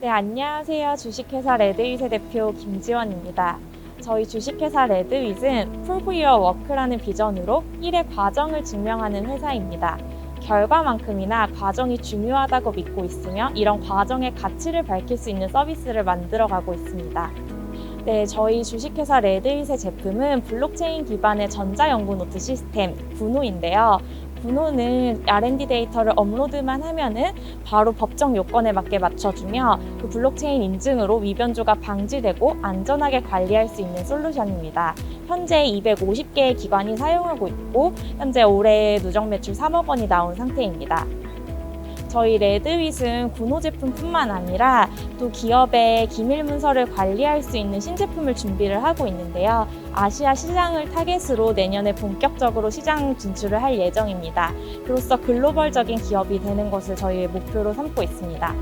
네, 안녕하세요. 주식회사 레드윗의 대표 김지원입니다. 저희 주식회사 레드윗은 풀포이어 워크라는 비전으로 일의 과정을 증명하는 회사입니다. 결과만큼이나 과정이 중요하다고 믿고 있으며 이런 과정의 가치를 밝힐 수 있는 서비스를 만들어가고 있습니다. 네, 저희 주식회사 레드윗의 제품은 블록체인 기반의 전자연구 노트 시스템 분호인데요. 분호는 R&D 데이터를 업로드만 하면은 바로 법정 요건에 맞게 맞춰주며 그 블록체인 인증으로 위변조가 방지되고 안전하게 관리할 수 있는 솔루션입니다. 현재 250개의 기관이 사용하고 있고 현재 올해 누적 매출 3억 원이 나온 상태입니다. 저희 레드윗은 군호 제품뿐만 아니라 또 기업의 기밀 문서를 관리할 수 있는 신제품을 준비를 하고 있는데요. 아시아 시장을 타겟으로 내년에 본격적으로 시장 진출을 할 예정입니다. 그로써 글로벌적인 기업이 되는 것을 저희의 목표로 삼고 있습니다.